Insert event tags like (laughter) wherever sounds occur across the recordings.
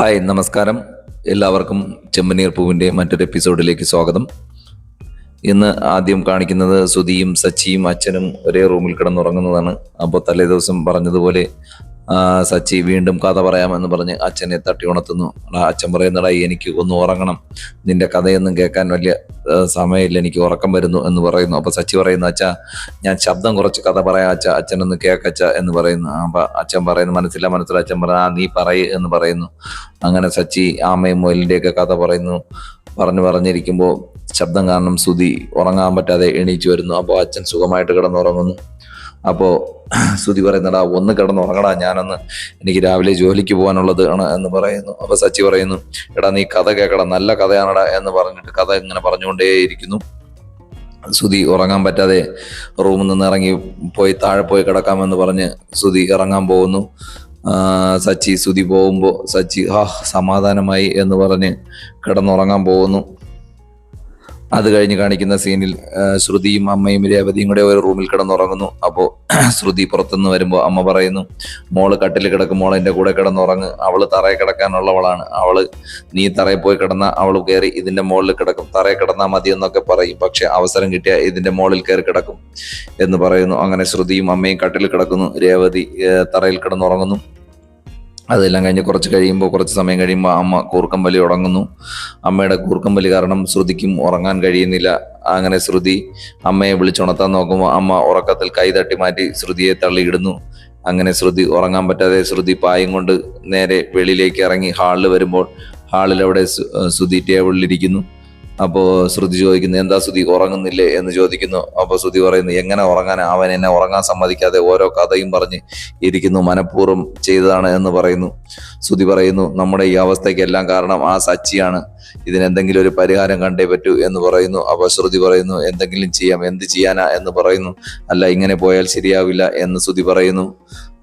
Hi നമസ്കാരം. എല്ലാവർക്കും ചെമ്മനീർ പൂവിന്റെ മറ്റൊരു എപ്പിസോഡിലേക്ക് സ്വാഗതം. ഇന്ന് ആദ്യം കാണിക്കുന്നത് സുധിയും സച്ചിയും അച്ഛനും ഒരേ റൂമിൽ കിടന്നുറങ്ങുന്നതാണ്. അപ്പോൾ തലേദിവസം പറഞ്ഞതുപോലെ സച്ചി വീണ്ടും കഥ പറയാമെന്ന് പറഞ്ഞ് അച്ഛനെ തട്ടി ഉണർത്തുന്നു. അച്ഛൻ പറയുന്നടാ എനിക്ക് ഒന്ന് ഉറങ്ങണം. നിന്റെ കഥയൊന്നും കേൾക്കാൻ വലിയ സമയമില്ല എനിക്ക് ഉറക്കം വരുന്നു എന്ന് പറയുന്നു. അപ്പോൾ സച്ചി പറയുന്നു അച്ഛാ ഞാൻ ശബ്ദം കുറച്ച് കഥ പറയാം അച്ഛ അച്ഛനൊന്ന് കേക്കച്ച എന്ന് പറയുന്നു. അപ്പൊ അച്ഛൻ പറയുന്നു മനസ്സില്ല മനസ്സില്ല അച്ഛൻ പറയുന്നു ആ നീ പറയ് എന്ന് പറയുന്നു. അങ്ങനെ സച്ചി ആമയും മുയലിന്റെയൊക്കെ കഥ പറയുന്നു. പറഞ്ഞു പറഞ്ഞിരിക്കുമ്പോൾ ശബ്ദം കാരണം സുതി ഉറങ്ങാൻ പറ്റാതെ എണീച്ചു വരുന്നു. അപ്പോൾ അച്ഛൻ സുഖമായിട്ട് കിടന്നുറങ്ങുന്നു. അപ്പോൾ സുധി പറയുന്നടാ ഒന്ന് കിടന്നുറങ്ങടാ ഞാനൊന്ന് എനിക്ക് രാവിലെ ജോലിക്ക് പോകാനുള്ളത് ആണ് എന്ന് പറയുന്നു. അപ്പോൾ സച്ചി പറയുന്നു എടാ നീ കഥ കേൾക്കടാ നല്ല കഥയാണടാ എന്ന് പറഞ്ഞിട്ട് കഥ ഇങ്ങനെ പറഞ്ഞുകൊണ്ടേയിരിക്കുന്നു. സുധി ഉറങ്ങാൻ പറ്റാതെ റൂമിൽ നിന്ന് ഇറങ്ങി പോയി താഴെ പോയി കിടക്കാമെന്ന് പറഞ്ഞ് സുധി ഇറങ്ങാൻ പോകുന്നു. സച്ചി സുധി പോകുമ്പോൾ സച്ചി ആ സമാധാനമായി എന്ന് പറഞ്ഞ് കിടന്നുറങ്ങാൻ പോകുന്നു. അത് കഴിഞ്ഞ് കാണിക്കുന്ന സീനിൽ ശ്രുതിയും അമ്മയും രേവതിയും കൂടെ ഒരു റൂമിൽ കിടന്നുറങ്ങുന്നു. അപ്പോൾ (clears throat) ശ്രുതി പുറത്തുനിന്ന് വരുമ്പോൾ അമ്മ പറയുന്നു മോൾ കട്ടിൽ കിടക്കും മോൾ എന്റെ കൂടെ കിടന്നുറങ്ങ്. അവൾ തറയിൽ കിടക്കാനുള്ളവളാണ്. അവൾ നീ തറയിൽ പോയി കിടന്ന അവൾ കയറി ഇതിന്റെ മുകളിൽ കിടക്കും. തറയിൽ കിടന്നാൽ മതി എന്നൊക്കെ പറയും. പക്ഷെ അവസരം കിട്ടിയാൽ ഇതിന്റെ മുകളിൽ കയറി കിടക്കും എന്ന് പറയുന്നു. അങ്ങനെ ശ്രുതിയും അമ്മയും കട്ടിൽ കിടക്കുന്നു. രേവതി തറയിൽ കിടന്നുറങ്ങുന്നു. അതെല്ലാം കഴിഞ്ഞ് കുറച്ച് കഴിയുമ്പോൾ കുറച്ച് സമയം കഴിയുമ്പോൾ അമ്മ കൂർക്കം വലി ഉറങ്ങുന്നു. അമ്മയുടെ കൂർക്കം വലി കാരണം ശ്രുതിക്കും ഉറങ്ങാൻ കഴിയുന്നില്ല. അങ്ങനെ ശ്രുതി അമ്മയെ വിളിച്ചുണർത്താൻ നോക്കുമ്പോൾ അമ്മ ഉറക്കത്തിൽ കൈ തട്ടി മാറ്റി ശ്രുതിയെ തള്ളിയിടുന്നു. അങ്ങനെ ശ്രുതി ഉറങ്ങാൻ പറ്റാതെ ശ്രുതി പായം കൊണ്ട് നേരെ വെളിയിലേക്ക് ഇറങ്ങി ഹാളിൽ വരുമ്പോൾ ഹാളിൽ അവിടെ ശ്രുതി ടേബിളിലിരിക്കുന്നു അപ്പോൾ ശ്രുതി ചോദിക്കുന്നു എന്താ ശ്രുതി ഉറങ്ങുന്നില്ലേ? എന്ന് ചോദിക്കുന്നു. അപ്പോൾ ശ്രുതി പറയുന്നു എങ്ങനെ ഉറങ്ങാൻ അവൻ എന്നെ ഉറങ്ങാൻ സമ്മതിക്കാതെ ഓരോ കഥയും പറഞ്ഞ് ഇരിക്കുന്നു മനഃപൂർവം ചെയ്തതാണ് എന്ന് പറയുന്നു. ശ്രുതി പറയുന്നു നമ്മുടെ ഈ അവസ്ഥയ്ക്കെല്ലാം കാരണം ആ സച്ചിയാണ്. ഇതിനെന്തെങ്കിലും ഒരു പരിഹാരം കണ്ടേ പറ്റൂ എന്ന് പറയുന്നു. അപ്പോൾ ശ്രുതി പറയുന്നു എന്തെങ്കിലും ചെയ്യാം എന്ത് ചെയ്യാനാ? എന്ന് പറയുന്നു. അല്ല ഇങ്ങനെ പോയാൽ ശരിയാവില്ല എന്ന് ശ്രുതി പറയുന്നു.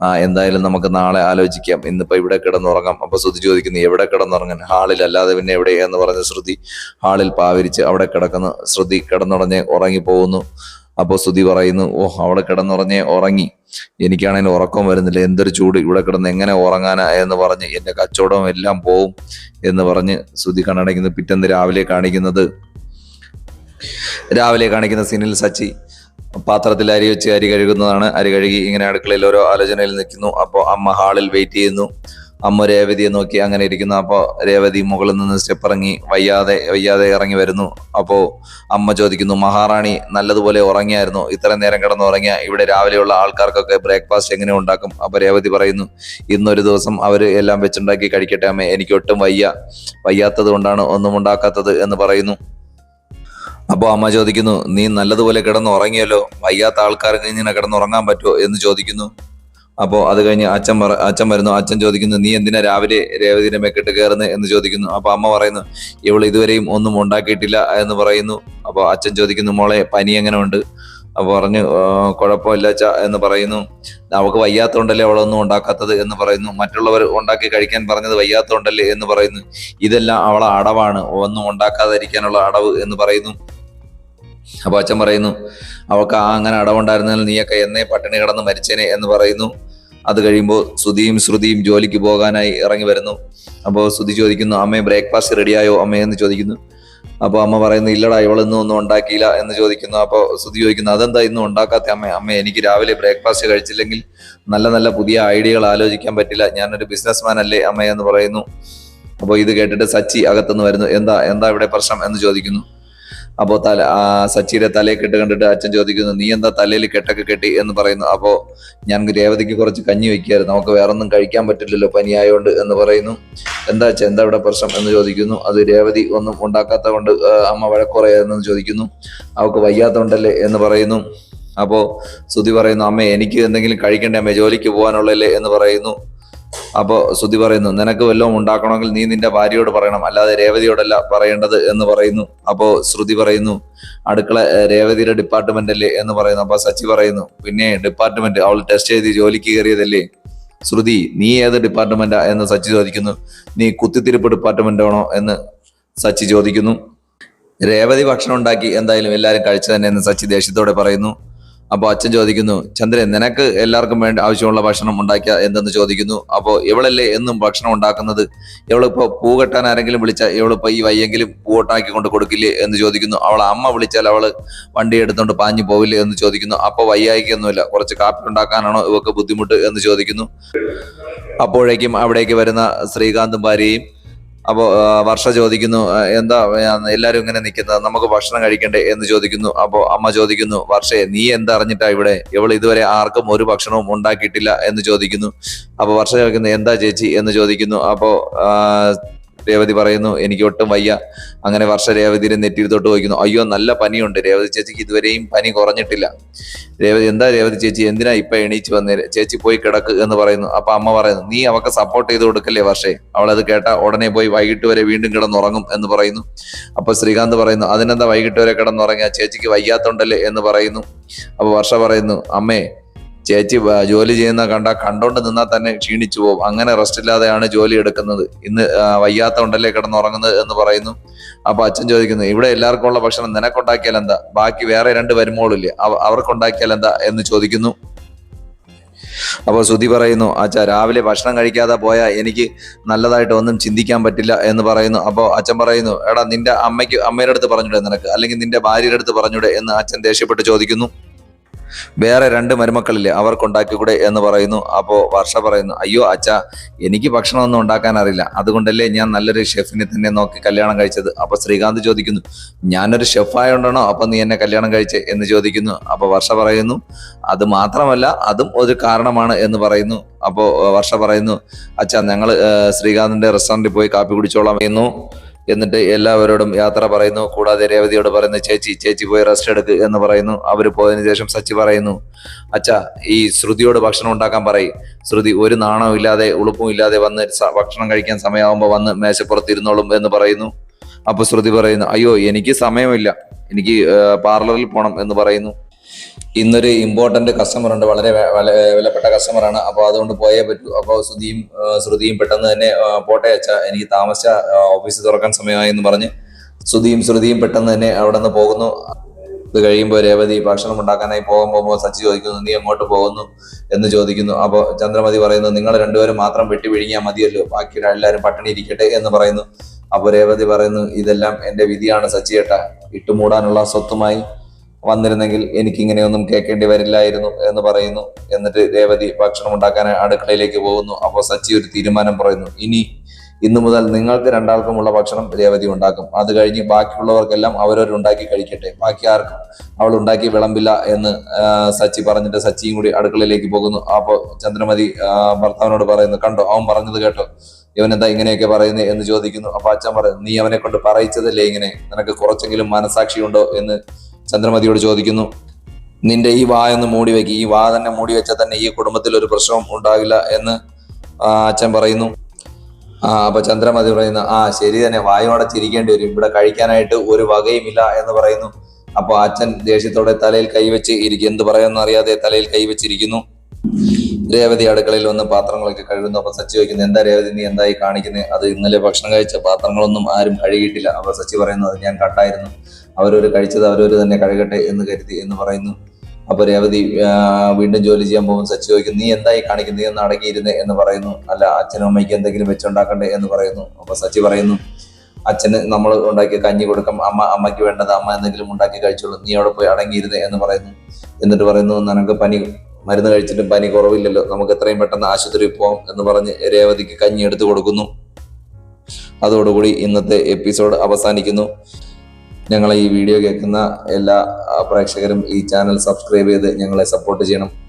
എന്തായാലും നമുക്ക് നാളെ ആലോചിക്കാം. ഇന്നിപ്പോ ഇവിടെ കിടന്നുറങ്ങാം. അപ്പൊ ശ്രുതി ചോദിക്കുന്നു എവിടെ കിടന്നുറങ്ങാൻ? ഹാളിൽ അല്ലാതെ പിന്നെ എവിടെ? എന്ന് പറഞ്ഞ ശ്രുതി ഹാളിൽ പാവരിച്ച് അവിടെ കിടക്കുന്നു. ശ്രുതി കിടന്നുറഞ്ഞ് ഉറങ്ങി പോകുന്നു. അപ്പോൾ സ്തുതി പറയുന്നു ഓ അവിടെ കിടന്നുറഞ്ഞേ ഉറങ്ങി. എനിക്കാണെങ്കിൽ ഉറക്കം വരുന്നില്ല. എന്തൊരു ചൂട് ഇവിടെ കിടന്ന് എങ്ങനെ ഉറങ്ങാനാ? എന്ന് പറഞ്ഞ് എന്റെ കച്ചവടം എല്ലാം പോവും. എന്ന് പറഞ്ഞ് സ്തുതി കണ്ണടയ്ക്കുന്നത് പിറ്റേന്ന് രാവിലെ കാണിക്കുന്നത് രാവിലെ കാണിക്കുന്ന സിനിൽ സച്ചി പാത്രത്തിൽ അരി വെച്ച് അരി കഴുകുന്നതാണ്. അരി കഴുകി ഇങ്ങനെ അടുക്കളയിൽ ഓരോ ആലോചനയിൽ നിൽക്കുന്നു. അപ്പോൾ അമ്മ ഹാളിൽ വെയിറ്റ് ചെയ്യുന്നു. അമ്മ രേവതിയെ നോക്കി അങ്ങനെ ഇരിക്കുന്നു. അപ്പോൾ രേവതി മുകളിൽ നിന്ന് സ്റ്റെപ്പ് ഇറങ്ങി വയ്യാതെ വയ്യാതെ ഇറങ്ങി വരുന്നു. അപ്പോൾ അമ്മ ചോദിക്കുന്നു മഹാറാണി നല്ലതുപോലെ ഉറങ്ങിയായിരുന്നു? ഇത്രയും നേരം കിടന്ന് ഉറങ്ങിയ ഇവിടെ രാവിലെയുള്ള ആൾക്കാർക്കൊക്കെ ബ്രേക്ക്ഫാസ്റ്റ് എങ്ങനെ ഉണ്ടാക്കും? അപ്പോൾ രേവതി പറയുന്നു ഇന്നൊരു ദിവസം അവർ എല്ലാം വെച്ചുണ്ടാക്കി കഴിക്കട്ടെ അമ്മ. എനിക്ക് ഒട്ടും വയ്യ. വയ്യാത്തത് കൊണ്ടാണ് ഒന്നും ഉണ്ടാക്കാത്തത് എന്ന് പറയുന്നു. അപ്പോൾ അമ്മ ചോദിക്കുന്നു നീ നല്ലതുപോലെ കിടന്ന് ഉറങ്ങിയല്ലോ? വയ്യാത്ത ആൾക്കാർക്ക് ഇങ്ങനെ കിടന്നുറങ്ങാൻ പറ്റുമോ? എന്ന് ചോദിക്കുന്നു. അപ്പോൾ അത് കഴിഞ്ഞ് അച്ഛൻ അച്ഛൻ വരുന്നു. അച്ഛൻ ചോദിക്കുന്നു നീ എന്തിനാ രാവിലെ രേവതിന്റെ മെക്കിട്ട് കയറുന്നത് എന്ന് ചോദിക്കുന്നു. അപ്പോൾ അമ്മ പറയുന്നു ഇവൾ ഇതുവരെയും ഒന്നും ഉണ്ടാക്കിയിട്ടില്ല എന്ന് പറയുന്നു. അപ്പോൾ അച്ഛൻ ചോദിക്കുന്നു മോളെ പനി എങ്ങനെ ഉണ്ട് അപ്പോൾ പറഞ്ഞു കുഴപ്പമില്ല അച്ഛ എന്ന് പറയുന്നു. അവൾക്ക് വയ്യാത്തതുകൊണ്ടല്ലേ അവളൊന്നും ഉണ്ടാക്കാത്തത്? എന്ന് പറയുന്നു. മറ്റുള്ളവർ ഉണ്ടാക്കി കഴിക്കാൻ പറഞ്ഞത് വയ്യാത്തതുകൊണ്ടല്ലേ എന്ന് പറയുന്നു. ഇതെല്ലാം അവളെ അടവാണ്. ഒന്നും ഉണ്ടാക്കാതിരിക്കാനുള്ള അടവ് എന്ന് പറയുന്നു. അപ്പൊ അച്ഛൻ പറയുന്നു അവൾക്ക് ആ അങ്ങനെ അടവുണ്ടായിരുന്നാൽ നീയൊക്കെ എന്നെ പട്ടിണി കിടന്ന് മരിച്ചേനെ എന്ന് പറയുന്നു. അത് കഴിയുമ്പോൾ ശ്രുതിയും ശ്രുതിയും ജോലിക്ക് പോകാനായി ഇറങ്ങി വരുന്നു. അപ്പോൾ ശ്രുതി ചോദിക്കുന്നു അമ്മേ ബ്രേക്ക്ഫാസ്റ്റ് റെഡിയായോ? അമ്മേ എന്ന് ചോദിക്കുന്നു. അപ്പോൾ അമ്മ പറയുന്നു ഇല്ലടാ ഇവളൊന്നും ഒന്നും ഉണ്ടാക്കിയില്ല എന്ന് ചോദിക്കുന്നു. അപ്പോൾ ശ്രുതി ചോദിക്കുന്നു അതെന്താ ഇന്നും ഉണ്ടാക്കാത്ത അമ്മ? അമ്മ എനിക്ക് രാവിലെ ബ്രേക്ക്ഫാസ്റ്റ് കഴിച്ചില്ലെങ്കിൽ നല്ല നല്ല പുതിയ ഐഡിയകൾ ആലോചിക്കാൻ പറ്റില്ല. ഞാനൊരു ബിസിനസ്മാൻ അല്ലേ അമ്മ എന്ന് പറയുന്നു. അപ്പോൾ ഇത് കേട്ടിട്ട് സച്ചി അകത്തുനിന്ന് വരുന്നു എന്താ എന്താ ഇവിടെ പ്രശ്നം? എന്ന് ചോദിക്കുന്നു. അപ്പോൾ തല ആ സച്ചിയുടെ തലയെ കെട്ട് കണ്ടിട്ട് അച്ഛൻ ചോദിക്കുന്നു നീ എന്താ തലയിൽ കെട്ടൊക്കെ കെട്ടി? എന്ന് പറയുന്നു. അപ്പോ ഞാൻ രേവതിക്ക് കുറച്ച് കഞ്ഞി വെക്കുകയായിരുന്നു നമുക്ക് വേറൊന്നും കഴിക്കാൻ പറ്റില്ലല്ലോ പനിയായോണ്ട് എന്ന് പറയുന്നു. എന്താ അച്ഛൻ എന്താ ഇവിടെ പ്രശ്നം? എന്ന് ചോദിക്കുന്നു. അത് രേവതി ഒന്നും ഉണ്ടാക്കാത്ത കൊണ്ട് അമ്മ വഴക്കുറയായിരുന്നു ചോദിക്കുന്നു. അവക്ക് വയ്യാത്തോണ്ടല്ലേ? എന്ന് പറയുന്നു. അപ്പോ ശ്രുതി പറയുന്നു അമ്മ എനിക്ക് എന്തെങ്കിലും കഴിക്കണ്ടേ? അമ്മ ജോലിക്ക് പോകാനുള്ളല്ലേ എന്ന് പറയുന്നു. അപ്പോ ശ്രുതി പറയുന്നു നിനക്ക് വല്ലതും ഉണ്ടാക്കണമെങ്കിൽ നീ നിന്റെ ഭാര്യയോട് പറയണം അല്ലാതെ രേവതിയോടല്ല പറയേണ്ടത് എന്ന് പറയുന്നു. അപ്പോൾ ശ്രുതി പറയുന്നു അടുക്കള രേവതിയുടെ ഡിപ്പാർട്ട്മെന്റ് അല്ലേ എന്ന് പറയുന്നു. അപ്പൊ സച്ചി പറയുന്നു പിന്നെ ഡിപ്പാർട്ട്മെന്റ് അവൾ ടെസ്റ്റ് ചെയ്ത് ജോലിക്ക് കയറിയതല്ലേ? ശ്രുതി നീ ഏത് ഡിപ്പാർട്ട്മെന്റാ? എന്ന് സച്ചി ചോദിക്കുന്നു നീ കുത്തിത്തിരിപ്പ് ഡിപ്പാർട്ട്മെന്റ് ആണോ എന്ന് സച്ചി ചോദിക്കുന്നു. രേവതി ഭക്ഷണം ഉണ്ടാക്കി എന്തായാലും എല്ലാവരും കഴിച്ചു തന്നെ എന്ന് സച്ചി ദേഷ്യത്തോടെ പറയുന്നു. അപ്പൊ അച്ഛൻ ചോദിക്കുന്നു ചന്ദ്രൻ നിനക്ക് എല്ലാവർക്കും വേണ്ട ആവശ്യമുള്ള ഭക്ഷണം ഉണ്ടാക്കിയ എന്തെന്ന് ചോദിക്കുന്നു? അപ്പോൾ ഇവളല്ലേ എന്നും ഭക്ഷണം ഉണ്ടാക്കുന്നത്? ഇവളിപ്പോ പൂ കെട്ടാൻ ആരെങ്കിലും വിളിച്ചാൽ ഇവളിപ്പോ ഈ വയ്യെങ്കിലും പൂ ഉണ്ടാക്കി കൊണ്ട് കൊടുക്കില്ലേ? എന്ന് ചോദിക്കുന്നു. അവൾ അമ്മ വിളിച്ചാൽ അവൾ വണ്ടി എടുത്തോണ്ട് പാഞ്ഞു പോവില്ലേ എന്ന് ചോദിക്കുന്നു. അപ്പൊ വയ്യായിക്കൊന്നുമില്ല കുറച്ച് കാപ്പി ഉണ്ടാക്കാനാണോ ഇവക്ക് ബുദ്ധിമുട്ട് എന്ന് ചോദിക്കുന്നു. അപ്പോഴേക്കും അവിടേക്ക് വരുന്ന ശ്രീകാന്തും ഭാര്യയും അപ്പോ വർഷ ചോദിക്കുന്നു എന്താ എല്ലാവരും ഇങ്ങനെ നിൽക്കുന്നത്? നമുക്ക് ഭക്ഷണം കഴിക്കണ്ടേ എന്ന് ചോദിക്കുന്നു. അപ്പോ അമ്മ ചോദിക്കുന്നു വർഷേ നീ എന്തറിഞ്ഞിട്ടാ ഇവിടെ? ഇവൾ ഇതുവരെ ആർക്കും ഒരു ഭക്ഷണവും ഉണ്ടാക്കിയിട്ടില്ല എന്ന് ചോദിക്കുന്നു. അപ്പൊ വർഷ ചോദിക്കുന്നു എന്താ ചേച്ചി? എന്ന് ചോദിക്കുന്നു. അപ്പോ ആ, രേവതി പറയുന്നു എനിക്ക് ഒട്ടും വയ്യ. അങ്ങനെ വർഷ രേവതിയുടെ നെറ്റിയിൽ തൊട്ട് വയ്ക്കുന്നു അയ്യോ നല്ല പനിയുണ്ട്. രേവതി ചേച്ചിക്ക് ഇതുവരെയും പനി കുറഞ്ഞിട്ടില്ല. രേവതി എന്താ രേവതി ചേച്ചി? എന്തിനാ ഇപ്പൊ എണീച്ച് വന്നേ? ചേച്ചി പോയി കിടക്ക് എന്ന് പറയുന്നു. അപ്പൊ അമ്മ പറയുന്നു നീ അവക്ക് സപ്പോർട്ട് ചെയ്ത് കൊടുക്കല്ലേ വർഷേ? അവൾ അത് കേട്ട ഉടനെ പോയി വൈകിട്ട് വരെ വീണ്ടും കിടന്നുറങ്ങും എന്ന് പറയുന്നു. അപ്പൊ ശ്രീകാന്ത് പറയുന്നു അതിനെന്താ വൈകിട്ട് വരെ കിടന്നുറങ്ങിയ? ചേച്ചിക്ക് വയ്യാത്തുണ്ടല്ലേ? എന്ന് പറയുന്നു. അപ്പൊ വർഷ പറയുന്നു അമ്മേ ചേച്ചി ജോലി ചെയ്യുന്ന കണ്ട കണ്ടോണ്ട് നിന്നാൽ തന്നെ ക്ഷീണിച്ചു പോകും. അങ്ങനെ റെസ്റ്റ് ഇല്ലാതെയാണ് ജോലി എടുക്കുന്നത്. ഇന്ന് വയ്യാത്ത ഉണ്ടല്ലേ കിടന്നുറങ്ങുന്നത് എന്ന് പറയുന്നു. അപ്പൊ അച്ഛൻ ചോദിക്കുന്നു ഇവിടെ എല്ലാവർക്കും ഉള്ള ഭക്ഷണം നിനക്കുണ്ടാക്കിയാൽ എന്താ? ബാക്കി വേറെ രണ്ട് വരുമ്പോളില്ലേ അവ- അവർക്കുണ്ടാക്കിയാൽ എന്താ? എന്ന് ചോദിക്കുന്നു. അപ്പോൾ ശ്രുതി പറയുന്നു അച്ഛ രാവിലെ ഭക്ഷണം കഴിക്കാതെ പോയാൽ എനിക്ക് നല്ലതായിട്ട് ഒന്നും ചിന്തിക്കാൻ പറ്റില്ല എന്ന് പറയുന്നു. അപ്പോൾ അച്ഛൻ പറയുന്നു എടാ നിന്റെ അമ്മയ്ക്ക് അമ്മയുടെ അടുത്ത് പറഞ്ഞൂടെ നിനക്ക് അല്ലെങ്കിൽ നിന്റെ ഭാര്യയുടെ അടുത്ത് പറഞ്ഞൂടെ എന്ന് അച്ഛൻ ദേഷ്യപ്പെട്ട് ചോദിക്കുന്നു. വേറെ രണ്ട് മരുമക്കളില്ലേ അവർക്കുണ്ടാക്കിക്കൂടെ എന്ന് പറയുന്നു. അപ്പോ വർഷ പറയുന്നു അയ്യോ അച്ഛ എനിക്ക് ഭക്ഷണമൊന്നും ഉണ്ടാക്കാൻ അറിയില്ല. അതുകൊണ്ടല്ലേ ഞാൻ നല്ലൊരു ഷെഫിനെ തന്നെ നോക്കി കല്യാണം കഴിച്ചത്. അപ്പൊ ശ്രീകാന്ത് ചോദിക്കുന്നു ഞാനൊരു ഷെഫായോണ്ടാണോ അപ്പൊ നീ എന്നെ കല്യാണം കഴിച്ചേ? എന്ന് ചോദിക്കുന്നു. അപ്പൊ വർഷ പറയുന്നു അത് മാത്രമല്ല അതും ഒരു കാരണമാണ് എന്ന് പറയുന്നു. അപ്പോ വർഷ പറയുന്നു അച്ഛ ഞങ്ങൾ ശ്രീകാന്തിന്റെ റെസ്റ്റോറന്റിൽ പോയി കാപ്പി കുടിച്ചോളാം എന്നു. എന്നിട്ട് എല്ലാവരോടും യാത്ര പറയുന്നു. കൂടാതെ രേവതിയോട് പറയുന്നു ചേച്ചി ചേച്ചി പോയി റെസ്റ്റ് എടുക്ക് എന്ന് പറയുന്നു. അവർ പോയതിനു ശേഷം സച്ചി പറയുന്നു അച്ഛാ ഈ ശ്രുതിയോട് ഭക്ഷണം ഉണ്ടാക്കാൻ പറയും. ശ്രുതി ഒരു നാണവും ഇല്ലാതെ ഉളുപ്പും ഇല്ലാതെ വന്ന് ഭക്ഷണം കഴിക്കാൻ സമയമാകുമ്പോൾ വന്ന് മേശപ്പുറത്ത് ഇരുന്നോളും എന്ന് പറയുന്നു. അപ്പൊ ശ്രുതി പറയുന്നു അയ്യോ എനിക്ക് സമയമില്ല. എനിക്ക് പാർലറിൽ പോകണം എന്ന് പറയുന്നു. ഇന്നൊരു ഇമ്പോർട്ടന്റ് കസ്റ്റമർ ഉണ്ട്. വളരെ വിലപ്പെട്ട കസ്റ്റമറാണ് അപ്പോൾ അതുകൊണ്ട് പോയേ പറ്റൂ. അപ്പോൾ ശ്രുതിയും ശ്രുതിയും പെട്ടെന്ന് തന്നെ പോട്ടെ അച്ഛ എനിക്ക് താമസിച്ച ഓഫീസ് തുറക്കാൻ സമയമായി എന്ന് പറഞ്ഞ് ശ്രുതിയും ശ്രുതിയും പെട്ടെന്ന് തന്നെ അവിടെ നിന്ന് പോകുന്നു. ഇത് കഴിയുമ്പോൾ രേവതി ഭക്ഷണം ഉണ്ടാക്കാനായി പോകാൻ പോകുമ്പോൾ സച്ചി ചോദിക്കുന്നു നീ എങ്ങോട്ട് പോകുന്നു? എന്ന് ചോദിക്കുന്നു. അപ്പോൾ ചന്ദ്രമതി പറയുന്നു നിങ്ങൾ രണ്ടുപേരും മാത്രം വെട്ടി വിഴുങ്ങിയാൽ മതിയല്ലോ. ബാക്കി എല്ലാവരും പട്ടിണി ഇരിക്കട്ടെ എന്ന് പറയുന്നു. അപ്പോൾ രേവതി പറയുന്നു ഇതെല്ലാം എന്റെ വിധിയാണ് സച്ചിയേട്ട ഇട്ടുമൂടാനുള്ള സ്വത്തുമായി വന്നിരുന്നെങ്കിൽ എനിക്ക് ഇങ്ങനെയൊന്നും കേൾക്കേണ്ടി വരില്ലായിരുന്നു എന്ന് പറയുന്നു. എന്നിട്ട് രേവതി ഭക്ഷണം ഉണ്ടാക്കാൻ അടുക്കളയിലേക്ക് പോകുന്നു. അപ്പോൾ സച്ചി ഒരു തീരുമാനം പറയുന്നു. ഇനി ഇന്നു മുതൽ നിങ്ങൾക്ക് രണ്ടാൾക്കുമുള്ള ഭക്ഷണം രേവതി ഉണ്ടാക്കും. അത് കഴിഞ്ഞ് ബാക്കിയുള്ളവർക്കെല്ലാം അവരവരുണ്ടാക്കി കഴിക്കട്ടെ. ബാക്കി ആർക്കും അവൾ ഉണ്ടാക്കി വിളമ്പില്ല എന്ന് സച്ചി പറഞ്ഞിട്ട് സച്ചിയും കൂടി അടുക്കളയിലേക്ക് പോകുന്നു. അപ്പോൾ ചന്ദ്രമതി ഭർത്താവിനോട് പറയുന്നു കണ്ടോ അവൻ പറഞ്ഞത് കേട്ടോ. ഇവൻ എന്താ ഇങ്ങനെയൊക്കെ പറയുന്നത് എന്ന് ചോദിക്കുന്നു. അപ്പൊ അച്ഛൻ പറയുന്നു നീ അവനെ കൊണ്ട് പറയിച്ചതല്ലേ ഇങ്ങനെ? നിനക്ക് കുറച്ചെങ്കിലും മനസാക്ഷിയുണ്ടോ? എന്ന് ചന്ദ്രമതിയോട് ചോദിക്കുന്നു നിന്റെ ഈ വാ ഒന്ന് മൂടി വെക്ക്. ഈ വാ തന്നെ മൂടി വെച്ചാൽ തന്നെ ഈ കുടുംബത്തിൽ ഒരു പ്രശ്നവും ഉണ്ടാകില്ല എന്ന് അച്ഛൻ പറയുന്നു. ആ അപ്പൊ ചന്ദ്രമതി പറയുന്നു ആ ശരി തന്നെ. വായോടെ ചിരിക്കേണ്ടി വരും. ഇവിടെ കഴിക്കാനായിട്ട് ഒരു വകയുമില്ല എന്ന് പറയുന്നു. അപ്പൊ അച്ഛൻ ദേഷ്യത്തോടെ തലയിൽ കൈവച്ച് ഇരിക്കും എന്ത് പറയുമെന്ന് അറിയാതെ തലയിൽ കൈവച്ചിരിക്കുന്നു. രേവതി അടുക്കളയിൽ വന്ന് പാത്രങ്ങളൊക്കെ കഴുകുന്നു. അപ്പൊ സച്ചി ചോദിക്കുന്നു എന്താ രേവതി നീ എന്തായി കാണിക്കുന്നത് അത് ഇന്നലെ ഭക്ഷണം കഴിച്ച പാത്രങ്ങളൊന്നും ആരും കഴുകിയിട്ടില്ല. അപ്പൊ സച്ചി പറയുന്നു അത് ഞാൻ കണ്ടായിരുന്നു അവരൊരു കഴിച്ചത് അവരൊരു തന്നെ കഴുകട്ടെ എന്ന് കരുതി എന്ന് പറയുന്നു. അപ്പൊ രേവതി വീണ്ടും ജോലി ചെയ്യാൻ പോകും സച്ചി ചോദിക്കും നീ എന്തായി കാണിക്കുന്നു? നീ ഒന്ന് അടങ്ങിയിരുന്നേ എന്ന് പറയുന്നു. അല്ല അച്ഛനും അമ്മയ്ക്ക് എന്തെങ്കിലും വെച്ചുണ്ടാക്കണ്ടേ? എന്ന് പറയുന്നു. അപ്പൊ സച്ചി പറയുന്നു അച്ഛന് നമ്മൾ ഉണ്ടാക്കിയ കഞ്ഞി കൊടുക്കും. അമ്മ അമ്മയ്ക്ക് വേണ്ടത് അമ്മ എന്തെങ്കിലും ഉണ്ടാക്കി കഴിച്ചോളൂ. നീ അവിടെ പോയി അടങ്ങിയിരുന്നേ എന്ന് പറയുന്നു. എന്നിട്ട് പറയുന്നു നിനക്ക് പനി മരുന്ന് കഴിച്ചിട്ടും പനി കുറവില്ലല്ലോ. നമുക്ക് എത്രയും പെട്ടെന്ന് ആശുപത്രിയിൽ പോകാം എന്ന് പറഞ്ഞ് രേവതിക്ക് കഞ്ഞി എടുത്തു കൊടുക്കുന്നു. അതോടുകൂടി ഇന്നത്തെ എപ്പിസോഡ് അവസാനിക്കുന്നു. ഞങ്ങളെ ഈ വീഡിയോ കേൾക്കുന്ന എല്ലാ പ്രേക്ഷകരും ഈ ചാനൽ സബ്സ്ക്രൈബ് ചെയ്ത് ഞങ്ങളെ സപ്പോർട്ട് ചെയ്യണം.